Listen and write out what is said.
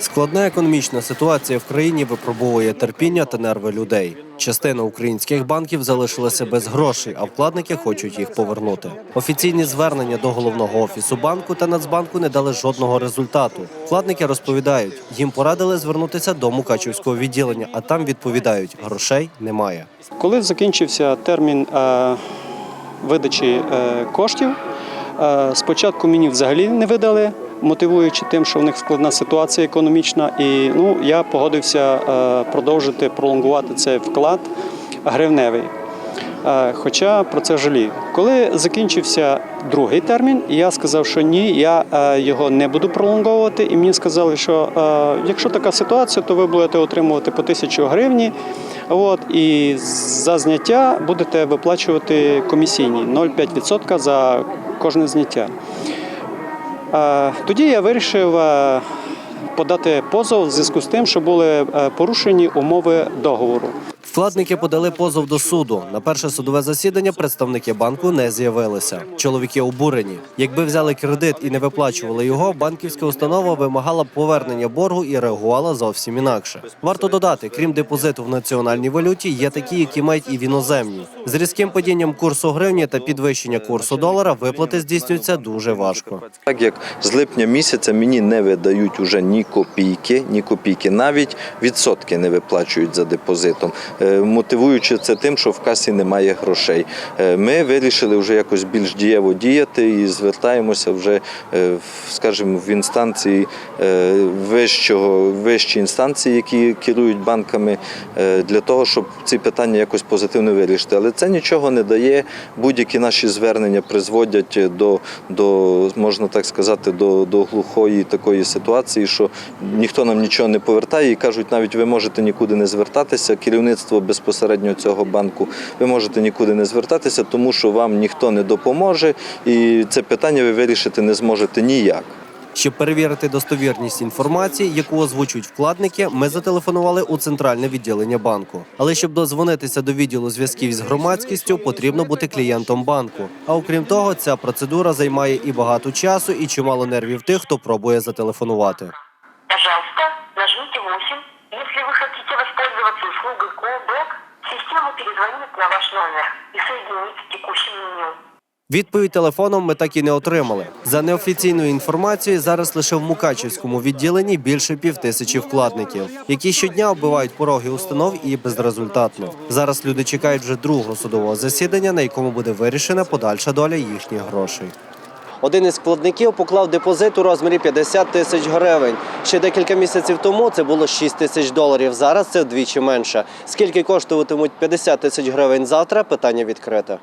Складна економічна ситуація в країні випробовує терпіння та нерви людей. Частина українських банків залишилася без грошей, а вкладники хочуть їх повернути. Офіційні звернення до головного офісу банку та Нацбанку не дали жодного результату. Вкладники розповідають, їм порадили звернутися до Мукачівського відділення, а там відповідають, грошей немає. Коли закінчився термін е, видачі е, коштів, е, спочатку мені взагалі не видали, мотивуючи тим, що в них складна ситуація економічна, і ну, я погодився е, продовжити пролонгувати цей вклад гривневий. Е, Хоча про це жалію. Коли закінчився другий термін, я сказав, що ні, я е, його не буду пролонговувати. І мені сказали, що якщо така ситуація, то ви будете отримувати по тисячу гривні. От, і за зняття будете виплачувати комісійні 0,5% за кожне зняття. Тоді я вирішив е, подати позов в зв'язку з тим, що були е, порушені умови договору. Вкладники подали позов до суду. На перше судове засідання представники банку не з'явилися. Чоловіки обурені. Якби взяли кредит і не виплачували його, банківська установа вимагала повернення боргу і реагувала зовсім інакше. Варто додати, крім депозиту в національній валюті, є такі, які мають і в іноземній. З різким падінням курсу гривні та підвищення курсу долара виплати здійснюються дуже важко. Так як з липня місяця мені не видають уже ні копійки, ні копійки, навіть відсотки не виплачують за депозитом, мотивуючи це тим, що в касі немає грошей. Е, Ми вирішили вже якось більш дієво діяти і звертаємося вже, е, скажімо, в інстанції е, вищого, вищі інстанції, які керують банками, е, для того, щоб ці питання якось позитивно вирішити. Але це нічого не дає. Будь-які наші звернення призводять до, до можна так сказати, до, до глухої такої ситуації, що ніхто нам нічого не повертає і кажуть, навіть ви можете нікуди не звертатися. Керівництво безпосередньо цього банку, ви можете нікуди не звертатися, тому що вам ніхто не допоможе, і це питання ви вирішити не зможете ніяк. Щоб перевірити достовірність інформації, яку озвучують вкладники, ми зателефонували у центральне відділення банку. Але щоб дозвонитися до відділу зв'язків з громадськістю, потрібно бути клієнтом банку. А окрім того, ця процедура займає і багато часу, і чимало нервів тих, хто пробує зателефонувати. Callback, система перезвонит на ваш номер и соединит с текущим меню. Відповідь телефоном ми так і не отримали. За неофіційною інформацією, зараз лише в Мукачівському відділенні більше півтисячі вкладників, які щодня оббивають пороги установ і безрезультатно. Зараз люди чекають вже другого судового засідання, на якому буде вирішена подальша доля їхніх грошей. Один із складників поклав депозит у розмірі 50 тисяч гривень. Ще декілька місяців тому це було 6 тисяч доларів. Зараз це вдвічі менше. Скільки коштуватимуть 50 тисяч гривень завтра? Питання відкрите.